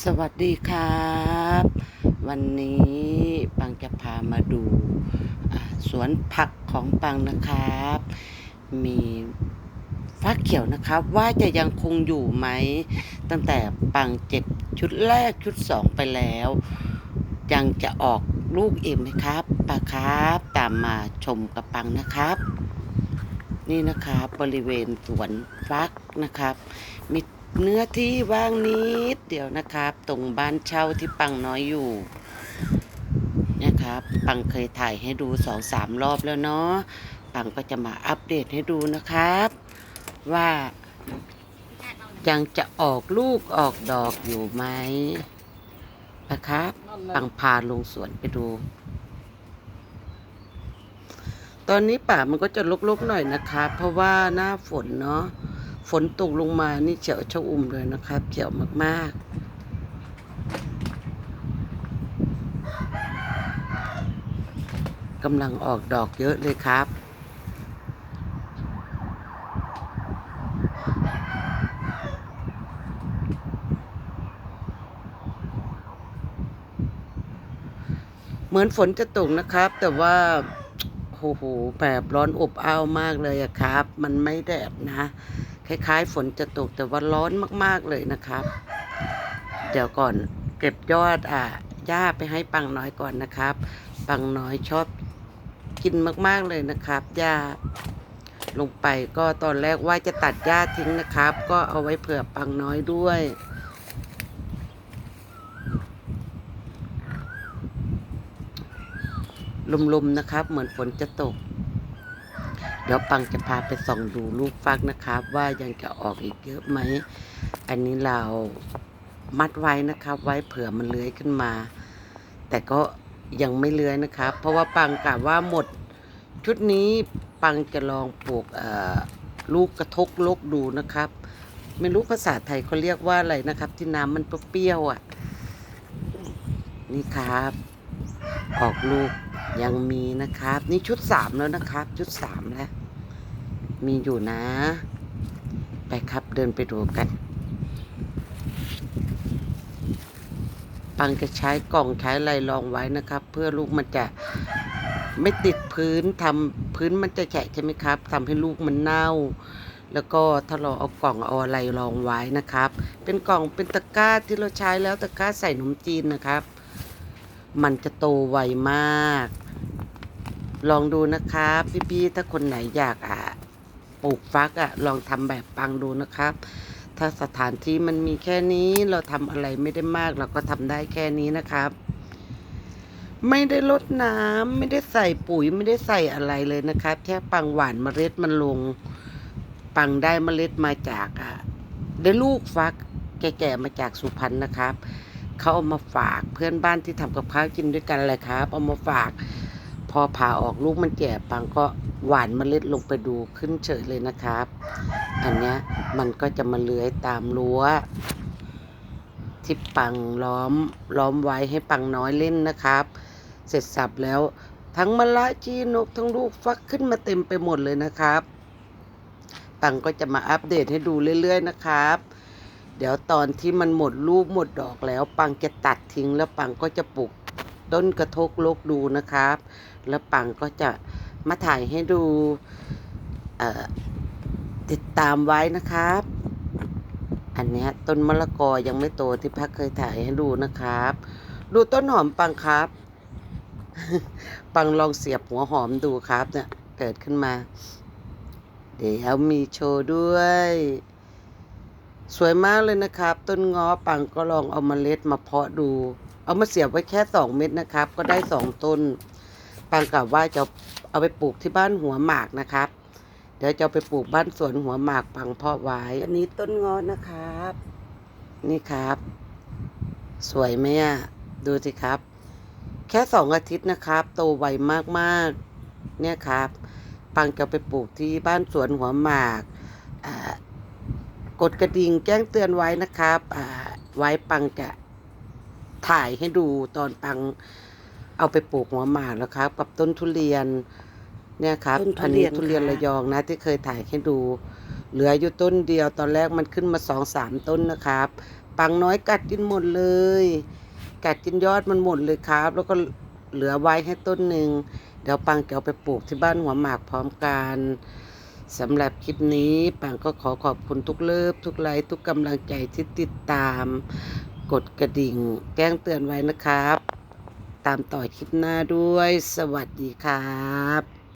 สวัสดีครับ วันนี้ปังจะพามาดูสวนผักของปังนะครับ มีฟักเขียวนะครับ ว่าจะยังคงอยู่ไหม ตั้งแต่ปังเจ็บชุดแรกชุดสองไปแล้ว ยังจะออกลูกอีกไหมครับปะครับตามมาชมกับปังนะครับ นี่นะครับบริเวณสวนฟักนะครับ มี เนื้อที่ว่างนิดเดียวนะครับ ตรงบ้านเช่าที่ปังน้อยอยู่นะครับ ปังเคยถ่ายให้ดูสองสามรอบแล้วเนาะปังก็จะมาอัปเดตให้ดูนะครับ ว่ายังจะออกลูกออกดอกอยู่ไหมนะครับ ปังพาลงสวนไปดู ตอนนี้ป่ามันก็จะลกๆหน่อยนะครับเพราะว่าหน้าฝนเนาะ ฝนตกลงมานี่เจียวชะอุ่มเลยนะครับเจียวมาก ๆกำลังออกดอกเยอะเลยครับ เหมือนฝนจะตกนะครับ แต่ว่าโอ้โหแบบร้อนอบอ้าวมากเลยอะครับ มันไม่แดดนะ คล้ายๆ ฝนจะตกแต่ว่าร้อนมากๆเลยนะครับ เดี๋ยวก่อนเก็บยอดอะหญ้าไปให้ปังน้อยก่อนนะครับ ปังน้อยชอบกินมากๆเลยนะครับหญ้าลงไปก็ตอนแรกว่าจะตัดหญ้าทิ้งนะครับ ก็เอาไว้เผื่อปังน้อยด้วยลมๆนะครับ เหมือนฝนจะตก เดี๋ยวปังจะพาไปส่องดูลูกฟักนะครับ ว่ายังจะออกอีกเยอะไหม อันนี้เรามัดไว้นะครับ ไว้เผื่อมันเลื้อยขึ้นมา แต่ก็ยังไม่เลื้อยนะครับ เพราะว่าปังกะว่าหมด ชุดนี้ปังจะลองปลูกลูกกระทกลกดูนะครับ ไม่รู้ภาษาไทยเขาเรียกว่าอะไรนะครับ ที่น้ำมันเปรี้ยวอะ นี่ครับ ออกลูก ยังมีนะครับ นี่ชุดสามแล้วนะครับ ชุดสามแล้ว มีอยู่นะ ไปครับเดินไปดูกัน ปังจะใช้กล่องใช้อะไรรองไว้นะครับ เพื่อลูกมันจะไม่ติดพื้นทำพื้นมันจะแฉะใช่ไหมครับทำให้ลูกมันเน่า แล้วก็ถ้าเราเอากล่องเอาอะไรรองไว้นะครับ เป็นกล่องเป็นตะกร้าที่เราใช้แล้วตะกร้าใส่ขนมจีนนะครับ มันจะโตไวมาก ลองดูนะครับพี่ๆถ้าคนไหนอยากอะปลูกฟักอะ ลองทำแบบปังดูนะครับ ถ้าสถานที่มันมีแค่นี้เราทำอะไรไม่ได้มาก เราก็ทำได้แค่นี้นะครับ ไม่ได้ลดน้ำไม่ได้ใส่ปุ๋ยไม่ได้ใส่อะไรเลยนะครับ แค่ปังหวานเมล็ดมันลง ปังได้เมล็ดมาจากอะได้ลูกฟัก แก่ๆมาจากสุพรรณนะครับเขาเอามาฝากเพื่อนบ้านที่ทำกับข้าวกินด้วยกันเลยครับ เอามาฝาก พอผ่าออกลูกมันแก่ปังก็หวานเมล็ดลงไปดูขึ้นเฉยเลยนะครับ อันนี้มันก็จะมาเลื้อยตามรั้วที่ปังล้อมล้อมไว้ให้ปังน้อยเล่นนะครับ เสร็จสับแล้ว ทั้งมะละจีนกทั้งลูกฟักขึ้นมาเต็มไปหมดเลยนะครับ ปังก็จะมาอัปเดตให้ดูเรื่อย ๆ นะครับ เดี๋ยวตอนที่มันหมดลูกหมดดอกแล้ว ปังจะตัดทิ้งแล้วปังก็จะปลูก ต้นกระทกลกดูนะครับ แล้วปังก็จะมาถ่ายให้ดูติดตามไว้นะครับ อันนี้ต้นมะละกอยังไม่โตที่พักเคยถ่ายให้ดูนะครับ ดูต้นหอมปังครับ ปังลองเสียบหัวหอมดูครับเนี่ยเกิดขึ้นมา เดี๋ยวมีโชว์ด้วย สวยมากเลยนะครับ ต้นง้อปังก็ลองเอามาเล็ดมาเพาะดู เอามาเสียบไว้แค่สองเม็ดนะครับ ก็ได้สองต้นปังกะว่าจะเอาไปปลูกที่บ้านหัวหมากนะครับ เดี๋ยวจะเอาไปปลูกบ้านสวนหัวหมากปังเพาะไว้ อันนี้ต้นง้อนะครับ นี่ครับ สวยไหมอะดูสิครับ แค่สองอาทิตย์นะครับ โตไวมากๆ เนี่ยครับ ปังจะไปปลูกที่บ้านสวนหัวหมากอ่ากดกระดิ่งแจ้งเตือนไว้นะครับอ่าไว้ปังจะ ถ่ายให้ดูตอนปังเอาไปปลูกหัวหมากแล้วครับกับต้นทุเรียน เนี่ยครับต้นทุอันเรีนี้ยนทุเรียนค่ะ ระยองนะที่เคยถ่ายให้ดู เหลืออยู่ต้นเดียวตอนแรกมันขึ้นมาสองสามต้นนะครับ ปังน้อยกัดกินหมดเลย กัดกินยอดมันหมดเลยครับ แล้วก็เหลือไว้ให้ต้นหนึ่งเดี๋ยวปังจะเอาไปปลูกที่บ้านหัวหมากพร้อมกันสำหรับคลิปนี้ปังก็ขอขอบคุณทุกเลิฟทุกไลค์ทุกกำลังใจที่ติดตาม กดกระดิ่ง แจ้งเตือนไว้นะครับ ตามต่อคลิปหน้าด้วย สวัสดีครับ